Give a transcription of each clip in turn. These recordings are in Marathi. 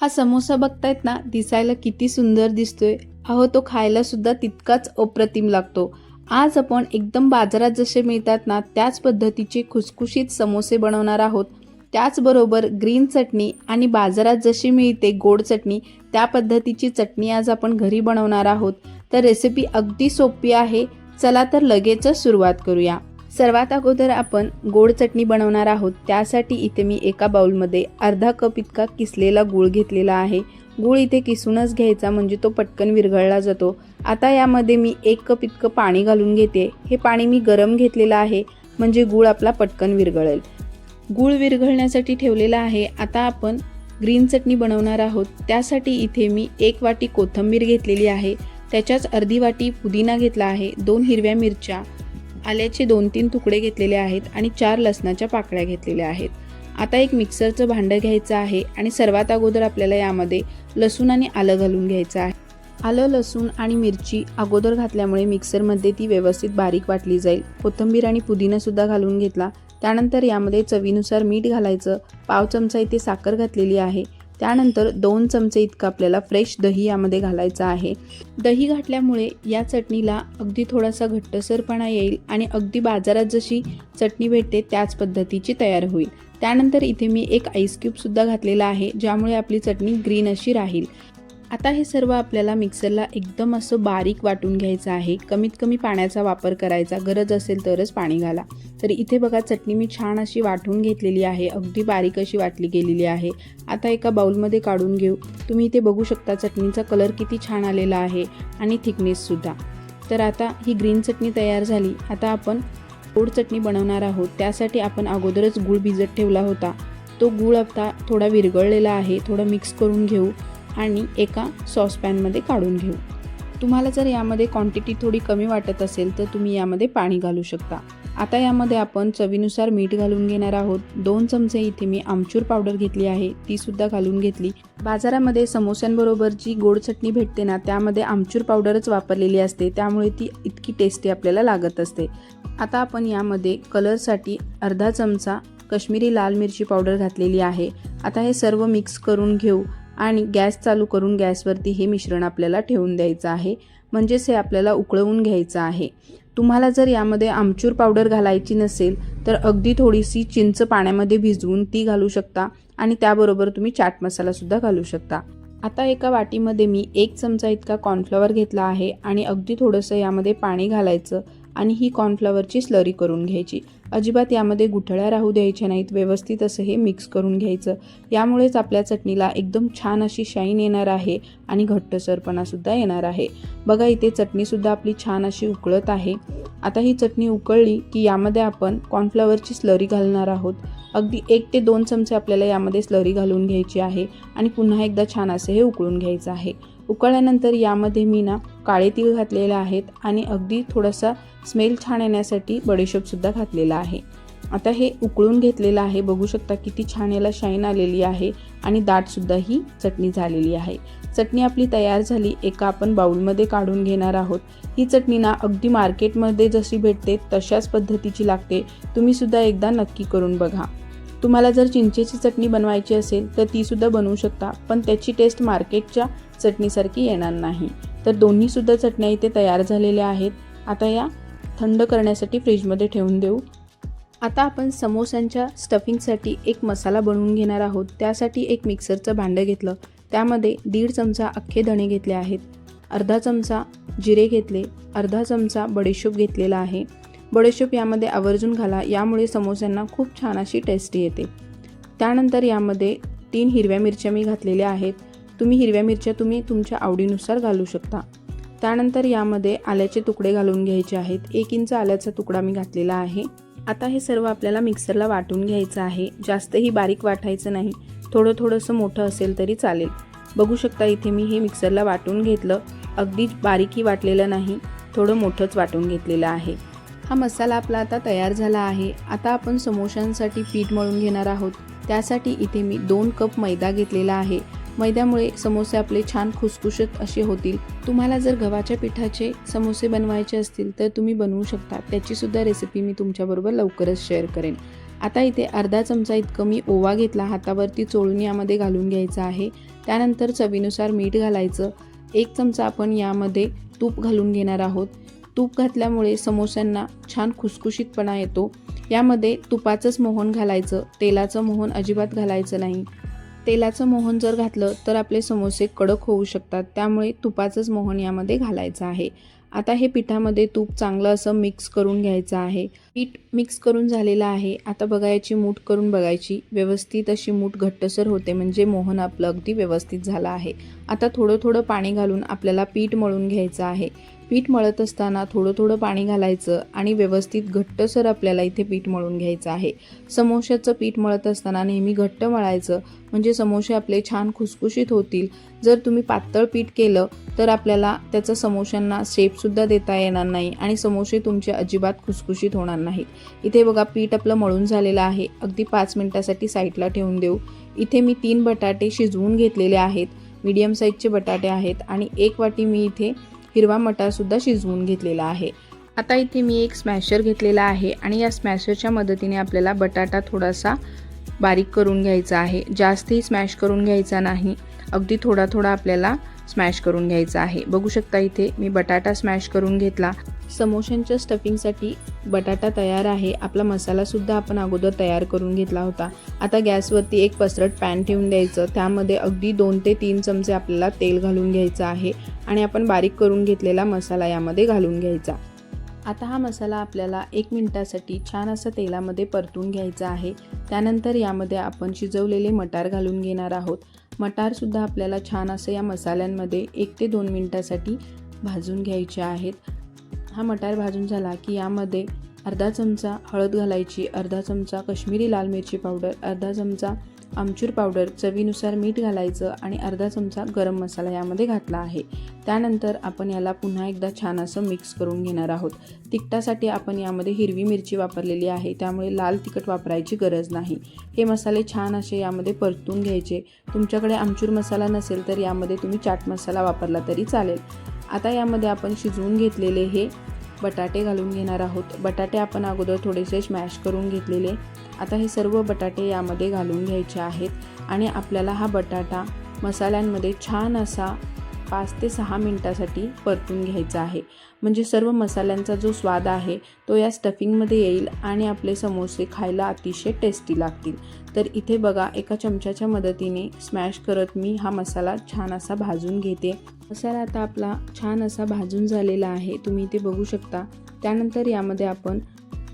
हा समोसा बघतायत ना दिसायला किती सुंदर दिसतोय. अहो तो खायला सुद्धा तितकाच अप्रतिम लागतो. आज आपण एकदम बाजारात जसे मिळतात ना त्याच पद्धतीचे खुसखुशीत समोसे बनवणार आहोत. त्याचबरोबर ग्रीन चटणी आणि बाजारात जशी मिळते गोड चटणी त्या पद्धतीची चटणी आज आपण घरी बनवणार आहोत. तर रेसिपी अगदी सोपी आहे. चला तर लगेचच सुरुवात करूया. सर्वात अगोदर आपण गोड चटणी बनवणार आहोत. त्यासाठी इथे मी एका बाउलमध्ये अर्धा कप इतका किसलेला गूळ घेतलेला आहे. गूळ इथे किसूनच घ्यायचा म्हणजे तो पटकन विरघळला जातो. आता यामध्ये मी एक कप इतकं पाणी घालून घेते. हे पाणी मी गरम घेतलेलं आहे म्हणजे गूळ आपला पटकन विरघळेल. गूळ विरघळण्यासाठी ठेवलेला आहे. आता आपण ग्रीन चटणी बनवणार आहोत. त्यासाठी इथे मी एक वाटी कोथिंबीर घेतलेली आहे. त्याच्याच अर्धी वाटी पुदिना घेतला आहे. दोन हिरव्या मिरच्या आल्याचे दोन तीन तुकडे घेतलेले आहेत आणि चार लसणाच्या पाकळ्या घेतलेल्या आहेत. आता एक मिक्सरचं भांडं घ्यायचं आहे आणि सर्वात अगोदर आपल्याला यामध्ये लसूण आणि आलं घालून घ्यायचं आहे. आलं लसूण आणि मिरची अगोदर घातल्यामुळे मिक्सरमध्ये ती व्यवस्थित बारीक वाटली जाईल. कोथिंबीर आणि पुदिनासुद्धा घालून घेतला. त्यानंतर यामध्ये चवीनुसार मीठ घालायचं. पाव चमचा इथे साखर घातलेली आहे. त्यानंतर दोन चमचे इतकं आपल्याला फ्रेश दही यामध्ये घालायचं आहे. दही घातल्यामुळे या चटणीला अगदी थोडासा घट्टसरपणा येईल आणि अगदी बाजारात जशी चटणी भेटते त्याच पद्धतीची तयार होईल. त्यानंतर इथे मी एक आईस क्यूबसुद्धा घातलेला आहे ज्यामुळे आपली चटणी ग्रीन अशी राहील. आता हे सर्व आपल्याला मिक्सरला एकदम असं बारीक वाटून घ्यायचं आहे. कमीत कमी पाण्याचा वापर करायचा. गरज असेल तरच पाणी घाला. तर इथे बघा चटणी मी छान अशी वाटून घेतलेली आहे. अगदी बारीक अशी वाटली गेलेली आहे. आता एका बाऊलमध्ये काढून घेऊ. तुम्ही इथे बघू शकता चटणीचा कलर किती छान आलेला आहे आणि थिकनेससुद्धा तर आता ही ग्रीन चटणी तयार झाली. आता आपण गोड चटणी बनवणार आहोत. त्यासाठी आपण अगोदरच गूळ भिजत ठेवला होता. तो गूळ आता थोडा विरघळलेला आहे. थोडा मिक्स करून घेऊ. आणि एका सॉसपॅनमध्ये काढून घेऊ. तुम्हाला जर यामध्ये क्वांटिटी थोडी कमी वाटत असेल तर तुम्ही यामध्ये पाणी घालू शकता. आता यामध्ये आपण चवीनुसार मीठ घालून घेणार आहोत. दोन चमचे इथे मी आमचूर पावडर घेतली आहे. ती सुद्धा घालून घेतली. बाजारामध्ये समोस्यांबरोबर जी गोड चटणी भेटते ना त्यामध्ये आमचूर पावडरच वापरलेली असते. त्यामुळे ती इतकी टेस्टी आपल्याला लागत असते. आता आपण यामध्ये कलरसाठी अर्धा चमचा कश्मीरी लाल मिरची पावडर घातलेली आहे. आता हे सर्व मिक्स करून घेऊ. आणि गॅस चालू करून गॅसवरती हे मिश्रण आपल्याला ठेवून द्यायचं आहे. म्हणजेच हे आपल्याला उकळवून घ्यायचं आहे. तुम्हाला जर यामध्ये आमचूर पावडर घालायची नसेल तर अगदी थोडीशी चिंच पाण्यामध्ये भिजवून ती घालू शकता आणि त्याबरोबर तुम्ही चाट मसालासुद्धा घालू शकता. आता एका वाटीमध्ये मी एक चमचा इतका कॉर्नफ्लॉवर घेतला आहे आणि अगदी थोडंसं यामध्ये पाणी घालायचं. आणि ही कॉर्नफ्लॉवरची स्लरी करून घ्यायची. अजिबात यामध्ये गुठळ्या राहू द्यायच्या नाहीत. व्यवस्थित असं हे मिक्स करून घ्यायचं. यामुळेच आपल्या चटणीला एकदम छान अशी शाईन येणार आहे आणि घट्टसरपणासुद्धा येणार आहे. बघा इथे चटणीसुद्धा आपली छान अशी उकळत आहे. आता ही चटणी उकळली की यामध्ये आपण कॉर्नफ्लॉवरची स्लरी घालणार आहोत. अगदी एक ते दोन चमचे आपल्याला यामध्ये स्लरी घालून घ्यायची आहे आणि पुन्हा एकदा छान असे हे उकळून घ्यायचं आहे. उकळल्यानंतर यामध्ये मी ना काळे तीळ घातलेले आहेत आणि अगदी थोडासा स्मेल छान येण्यासाठी बडीशोपसुद्धा घातलेला आहे. आता हे उकळून घेतलेलं आहे. बघू शकता किती छान याला शाईन आलेली आहे आणि दाटसुद्धा ही चटणी झालेली आहे. चटणी आपली तयार झाली. एका आपण बाउलमध्ये काढून घेणार आहोत. ही चटणी ना अगदी मार्केटमध्ये जशी भेटते तशाच पद्धतीची लागते. तुम्हीसुद्धा एकदा नक्की करून बघा. तुम्हाला जर चिंचेची चटणी बनवायची असेल तर तीसुद्धा बनवू शकता. पण त्याची टेस्ट मार्केटच्या चटणीसारखी येणार नाही. तर दोन्हीसुद्धा चटण्या इथे तयार झालेल्या आहेत. आता या थंड करण्यासाठी फ्रीजमध्ये ठेवून देऊ. आता आपण समोस्यांच्या स्टफिंगसाठी एक मसाला बनवून घेणार आहोत. त्यासाठी एक मिक्सरचं भांडं घेतलं. त्यामध्ये दीड चमचा अख्खे धणे घेतले आहेत. अर्धा चमचा जिरे घेतले. अर्धा चमचा बडीशोप घेतलेला आहे. बडीशोप यामध्ये आवर्जून घाला. यामुळे समोस्यांना खूप छान अशी टेस्टी येते. त्यानंतर यामध्ये तीन हिरव्या मिरच्या मी घातलेल्या आहेत. तुम्ही हिरव्या मिरच्या तुम्ही तुमच्या आवडीनुसार घालू शकता. त्यानंतर यामध्ये आल्याचे तुकडे घालून घ्यायचे आहेत. एक इंच आल्याचा तुकडा मी घातलेला आहे. आता हे सर्व आपल्याला मिक्सरला वाटून घ्यायचं आहे. जास्तही बारीक वाटायचं नाही. थोडं थोडंसं मोठं असेल तरी चालेल. बघू शकता इथे मी हे मिक्सरला वाटून घेतलं. अगदी बारीकही वाटलेलं नाही. थोडं मोठंच वाटून घेतलेलं आहे. हा मसाला आपला आता तयार झाला आहे. आता आपण समोशांसाठी पीठ मळून घेणार आहोत. त्यासाठी इथे मी दोन कप मैदा घेतलेला आहे. मैद्यामुळे समोसे आपले छान खुसखुशीत असे होतील. तुम्हाला जर गव्हाच्या पिठाचे समोसे बनवायचे असतील तर तुम्ही बनवू शकता. त्याचीसुद्धा रेसिपी मी तुमच्याबरोबर लवकरच शेअर करेन. आता इथे अर्धा चमचा इतकं मी ओवा घेतला. हातावरती चोळून यामध्ये घालून घ्यायचा आहे. त्यानंतर चवीनुसार मीठ घालायचं. एक चमचा आपण यामध्ये तूप घालून घेणार आहोत. तूप घातल्यामुळे समोस्यांना छान खुसखुशीतपणा येतो. यामध्ये तुपाचंच मोहन घालायचं. तेलाचं मोहन अजिबात घालायचं नाही. तेलाचं मोहन जर घातलं तर आपले समोसे कडक होऊ शकतात. त्यामुळे तुपाचंच मोहन यामध्ये घालायचं आहे. आता हे पिठामध्ये तूप चांगलं असं मिक्स करून घ्यायचं आहे. पीठ मिक्स करून झालेलं आहे. आता बघा याची मूठ करून बघायची. व्यवस्थित अशी मूठ घट्टसर होते म्हणजे मोहन आपलं अगदी व्यवस्थित झालं आहे. आता थोडं थोडं पाणी घालून आपल्याला पीठ मळून घ्यायचं आहे. पीठ मळत असताना थोडं थोडं पाणी घालायचं आणि व्यवस्थित घट्टसर आपल्याला इथे पीठ मळून घ्यायचं आहे. समोश्याचं पीठ मळत असताना नेहमी घट्ट मळायचं म्हणजे समोसे आपले छान खुसखुशीत होतील. जर तुम्ही पातळ पीठ केलं तर आपल्याला त्याचं समोश्यांना शेपसुद्धा देता येणार नाही आणि समोसे तुमचे अजिबात खुसखुशीत होणार नाहीत. इथे बघा पीठ आपलं मळून झालेलं आहे. अगदी पाच मिनटासाठी साईडला ठेवून देऊ. इथे मी तीन बटाटे शिजवून घेतलेले आहेत. मीडियम साईजचे बटाटे आहेत आणि एक वाटी मी इथे हिरवा मटारसुद्धा शिजवून घेतलेला आहे. आता इथे मी एक स्मॅशर घेतलेला आहे आणि या स्मॅशरच्या मदतीने आपल्याला बटाटा थोडासा बारीक करून घ्यायचा आहे. जास्तही स्मॅश करून घ्यायचा नाही. अगदी थोडा थोडा आपल्याला स्मॅश करून घ्यायचा आहे. बघू शकता इथे मी बटाटा स्मॅश करून घेतला. समोशांच्या स्टफिंगसाठी बटाटा तयार आहे. आपला मसालासुद्धा आपण अगोदर तयार करून घेतला होता. आता गॅसवरती एक पसरट पॅन ठेवून द्यायचं. त्यामध्ये अगदी दोन ते तीन चमचे आपल्याला तेल घालून घ्यायचं आहे आणि आपण बारीक करून घेतलेला मसाला यामध्ये घालून घ्यायचा. आता हा मसाला आपल्याला एक मिनटासाठी छान असं तेलामध्ये परतून घ्यायचा आहे. त्यानंतर यामध्ये आपण शिजवलेले मटार घालून घेणार आहोत. मटारसुद्धा आपल्याला छान असं या मसाल्यांमध्ये एक ते दोन मिनटासाठी भाजून घ्यायचे आहेत. हा मटार भाजून झाला की यामध्ये अर्धा चमचा हळद घालायची अर्धा चमचा कश्मीरी लाल मिरची पावडर अर्धा चमचा आमचूर पावडर चवीनुसार मीठ घालायचं आणि अर्धा चमचा गरम मसाला यामध्ये घातला आहे. त्यानंतर आपण याला पुन्हा एकदा छान असं मिक्स करून घेणार आहोत. तिखटासाठी आपण यामध्ये हिरवी मिरची वापरलेली आहे त्यामुळे लाल तिखट वापरायची गरज नाही. हे मसाले छान असे यामध्ये परतून घ्यायचे. तुमच्याकडे आमचूर मसाला नसेल तर यामध्ये तुम्ही चाट मसाला वापरला तरी चालेल. आता यामध्ये आपण शिजवून घेतलेले हे बटाटे घालून घेणार आहोत. बटाटे आपण अगोदर थोडेसे स्मॅश करून घेतलेले. आता हे सर्व बटाटे यामध्ये घालून घ्यायचे आहेत आणि आपल्याला हा बटाटा मसाल्यांमध्ये छान असा पाच ते सहा मिनटासाठी परतून घ्यायचा आहे. म्हणजे सर्व मसाल्यांचा जो स्वाद आहे तो या स्टफिंगमध्ये येईल आणि आपले समोसे खायला अतिशय टेस्टी लागतील. तर इथे बघा एका चमच्याच्या मदतीने स्मॅश करत मी हा मसाला छान असा भाजून घेते. मसाला आता आपला छान असा भाजून झालेला आहे. तुम्ही इथे बघू शकता. त्यानंतर यामध्ये आपण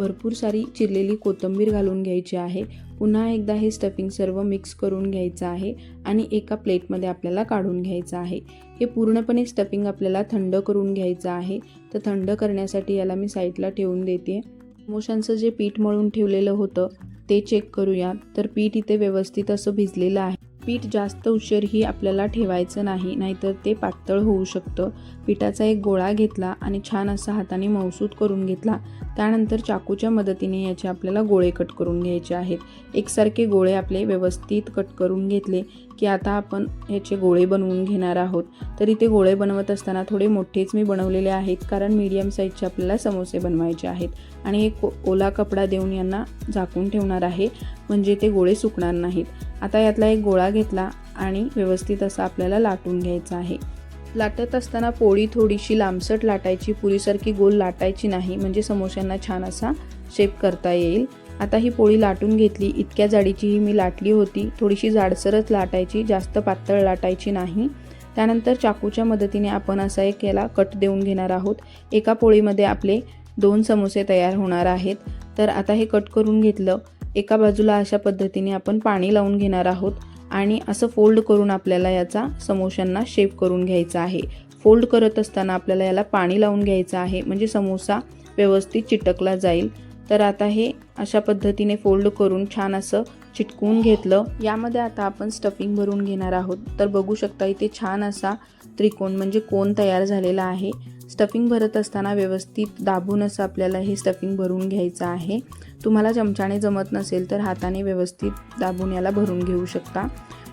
भरपूर सारी चिरलेली कोथिंबीर घालून घ्यायची आहे. पुन्हा एकदा हे स्टफिंग सर्व मिक्स करून घ्यायचं आहे आणि एका प्लेटमध्ये आपल्याला काढून घ्यायचं आहे. हे पूर्णपणे स्टफिंग आपल्याला थंड करून घ्यायचं आहे. तर थंड करण्यासाठी याला मी साईडला ठेवून देते. मोशांचं जे पीठ मळून ठेवलेलं होतं ते चेक करूया. तर पीठ इथे व्यवस्थित असं भिजलेलं आहे. पीठ जास्त उशीरही आपल्याला ठेवायचं नाही नाहीतर ते पातळ होऊ शकतं. पिठाचा एक गोळा घेतला आणि छान असा हाताने मौसूद करून घेतला. त्यानंतर चाकूच्या मदतीने याचे आपल्याला गोळे कट करून घ्यायचे आहेत. एकसारखे गोळे आपले व्यवस्थित कट करून घेतले की आता आपण ह्याचे गोळे बनवून घेणार आहोत. तरी ते गोळे बनवत असताना थोडे मोठेच मी बनवलेले आहेत कारण मीडियम साईजचे आपल्याला समोसे बनवायचे आहेत. आणि एक ओला कपडा देऊन यांना झाकून ठेवणार आहे. म्हणजे ते गोळे सुकणार नाहीत. आता यातला एक गोळा घेतला आणि व्यवस्थित असा आपल्याला लाटून घ्यायचा आहे. लाटत असताना पोळी थोडीशी लांबसट लाटायची पुरीसारखी गोल लाटायची नाही म्हणजे समोश्यांना छान असा शेप करता येईल. आता ही पोळी लाटून घेतली. इतक्या जाडीची ही मी लाटली होती. थोडीशी जाडसरच लाटायची जास्त पातळ लाटायची नाही. त्यानंतर चाकूच्या मदतीने आपण असा एक याला कट देऊन घेणार आहोत. एका पोळीमध्ये आपले दोन समोसे तयार होणार आहेत. तर आता हे कट करून घेतलं. एका बाजूला अशा पद्धतीने आपण पाणी लावून घेणार आहोत. आणि असं फोल्ड करून आपल्याला याचा समोशांना शेप करून घ्यायचा आहे. फोल्ड करत असताना आपल्याला याला पाणी लावून घ्यायचं आहे. म्हणजे समोसा व्यवस्थित चिटकला जाईल. तर आता हे अशा पद्धतीने फोल्ड करून छान असं चिटकून घेतलं. यामध्ये आता आपण स्टफिंग भरून घेणार आहोत. तर बघू शकता इथे छान असा त्रिकोण म्हणजे कोण तयार झालेला आहे. स्टफिंग भरत असताना व्यवस्थित दाबून असं आपल्याला हे स्टफिंग भरून घ्यायचं आहे. तुम्हाला चमच्याने जमत नसेल तर हाताने व्यवस्थित दाबून याला भरून घेऊ शकता.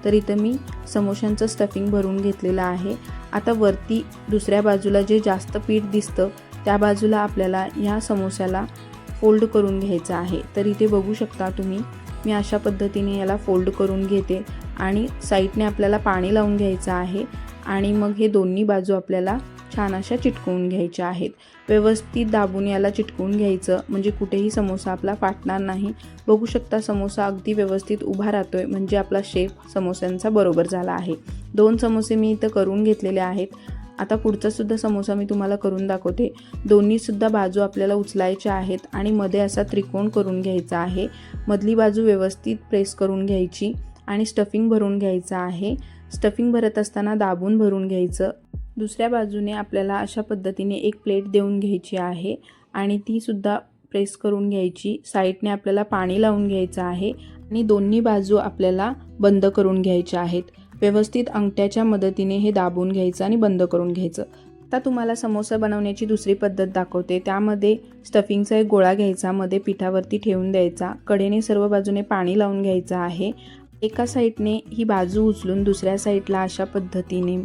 तर इथं मी समोशांचं स्टफिंग भरून घेतलेलं आहे. आता वरती दुसऱ्या बाजूला जे जास्त पीठ दिसतं त्या बाजूला आपल्याला ह्या समोस्याला फोल्ड करून घ्यायचं आहे. तर इथे बघू शकता तुम्ही मी अशा पद्धतीने याला फोल्ड करून घेते आणि साईडने आपल्याला पाणी लावून घ्यायचं आहे. आणि मग हे दोन्ही बाजू आपल्याला छान अशा चिटकवून घ्यायच्या आहेत. व्यवस्थित दाबून याला चिटकवून घ्यायचं. म्हणजे कुठेही समोसा आपला फाटणार नाही. बघू शकता समोसा अगदी व्यवस्थित उभा राहतोय. म्हणजे आपला शेप समोस्यांचा बरोबर झाला आहे. दोन समोसे मी इथं करून घेतलेले आहेत. आता पुढचा सुद्धा समोसा मी तुम्हाला करून दाखवते. दोन्हीसुद्धा बाजू आपल्याला उचलायच्या आहेत आणि मध्ये असा त्रिकोण करून घ्यायचा आहे. मधली बाजू व्यवस्थित प्रेस करून घ्यायची आणि स्टफिंग भरून घ्यायचं आहे. स्टफिंग भरत असताना दाबून भरून घ्यायचं. दुसऱ्या बाजूने आपल्याला अशा पद्धतीने एक प्लेट देऊन घ्यायची आहे आणि तीसुद्धा प्रेस करून घ्यायची. साईडने आपल्याला पाणी लावून घ्यायचं आहे आणि दोन्ही बाजू आपल्याला बंद करून घ्यायच्या आहेत. व्यवस्थित अंगठ्याच्या मदतीने हे दाबून घ्यायचं आणि बंद करून घ्यायचं. आता तुम्हाला समोसा बनवण्याची दुसरी पद्धत दाखवते. त्यामध्ये स्टफिंगचा एक गोळा घ्यायचा मध्ये पिठावरती ठेवून द्यायचा कडेने सर्व बाजूने पाणी लावून घ्यायचं आहे. एका साईडने ही बाजू उचलून दुसऱ्या साईडला अशा पद्धतीने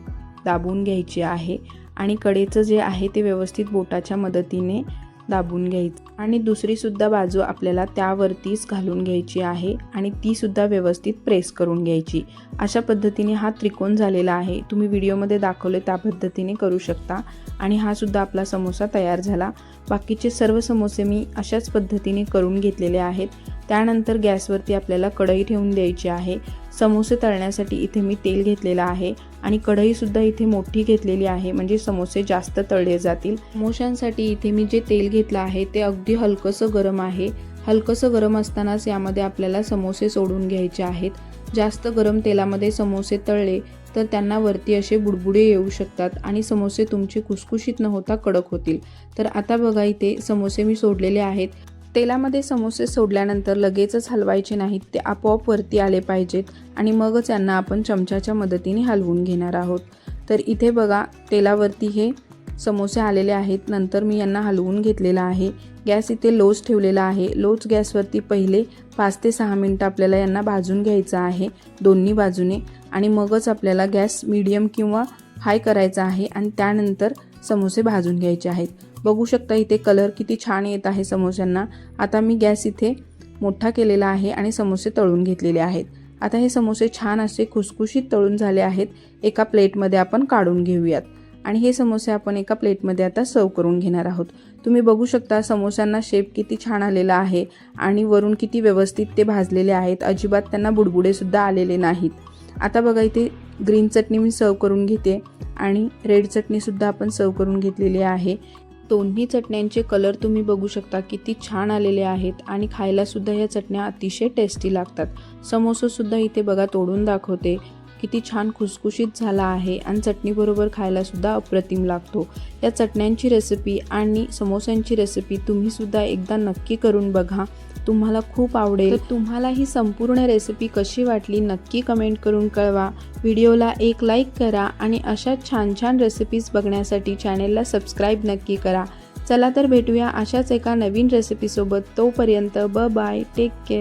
दाबून घ्यायची आहे आणि कडेचं जे आहे ते व्यवस्थित बोटाच्या मदतीने दाबून घ्यायचं. आणि दुसरीसुद्धा बाजू आपल्याला त्यावरतीच घालून घ्यायची आहे आणि तीसुद्धा व्यवस्थित प्रेस करून घ्यायची. अशा पद्धतीने हा त्रिकोण झालेला आहे. तुम्ही व्हिडिओमध्ये दाखवले त्या पद्धतीने करू शकता आणि हा सुद्धा आपला समोसा तयार झाला. बाकीचे सर्व समोसे मी अशाच पद्धतीने करून घेतलेले आहेत. त्यानंतर गॅसवरती आपल्याला कढई ठेवून द्यायची आहे. समोसे तळण्यासाठी इथे मी तेल घेतलेलं आहे. आणि कढईसुद्धा इथे मोठी घेतलेली आहे म्हणजे समोसे जास्त तळले जातील. समोशांसाठी इथे मी जे तेल घेतलं आहे ते अगदी हलकंसं गरम आहे. हलकंसं गरम असतानाच यामध्ये आपल्याला समोसे सोडून घ्यायचे आहेत. जास्त गरम तेलामध्ये समोसे तळले तर त्यांना वरती असे बुडबुडे येऊ शकतात आणि समोसे तुमचे खुसखुशीत न होता कडक होतील. तर आता बघा इथे समोसे मी सोडलेले आहेत. तेलामध्ये समोसे सोडल्यानंतर लगेचच हलवायचे नाहीत ते आपोआप वरती आले पाहिजेत आणि मगच यांना आपण चमच्याच्या मदतीने हलवून घेणार आहोत. तर इथे बघा तेलावरती हे समोसे आलेले आहेत नंतर मी यांना हलवून घेतलेला आहे. गॅस इथे लोच ठेवलेला आहे. लोच गॅसवरती पहिले पाच ते सहा मिनटं आपल्याला यांना भाजून घ्यायचं आहे दोन्ही बाजूने. आणि मगच आपल्याला गॅस मीडियम किंवा हाय करायचा आहे आणि त्यानंतर समोसे भाजून घ्यायचे आहेत. बघू शकता इथे कलर किती छान येत आहे समोस्यांना आता मी गॅस इथे मोठा केलेला आहे आणि समोसे तळून घेतलेले आहेत. आता हे समोसे छान असे खुसखुशीत तळून झाले आहेत. एका प्लेटमध्ये आपण काढून घेऊयात. आणि हे समोसे आपण एका प्लेटमध्ये आता सर्व करून घेणार आहोत. तुम्ही बघू शकता समोस्यांना शेप किती छान आलेला आहे आणि वरून किती व्यवस्थित ते भाजलेले आहेत. अजिबात त्यांना बुडबुडेसुद्धा आलेले नाहीत. आता बघा इथे ग्रीन चटणी मी सर्व करून घेते आणि रेड चटणीसुद्धा आपण सर्व करून घेतलेली आहे. दोन्ही चटण्यांचे कलर तुम्ही बघू शकता किती छान आलेले आहेत आणि खायलासुद्धा या चटण्या अतिशय टेस्टी लागतात. समोसासुद्धा इथे बघा तोडून दाखवते. किती छान खुसखुशीत झाला आहे आणि चटणीबरोबर खायलासुद्धा अप्रतिम लागतो. या चटण्यांची रेसिपी आणि समोस्यांची रेसिपी तुम्हीसुद्धा एकदा नक्की करून बघा. तुम्हाला खूप आवडेल. तर तुम्हाला ही संपूर्ण रेसिपी कशी वाटली नक्की कमेंट करून कळवा. व्हिडिओला एक लाईक करा आणि अशा छान छान रेसिपीज बघण्यासाठी चॅनेलला सबस्क्राईब नक्की करा. चला तर भेटूया अशाच एका नवीन रेसिपीसोबत तोपर्यंत ब बाय टेक केअर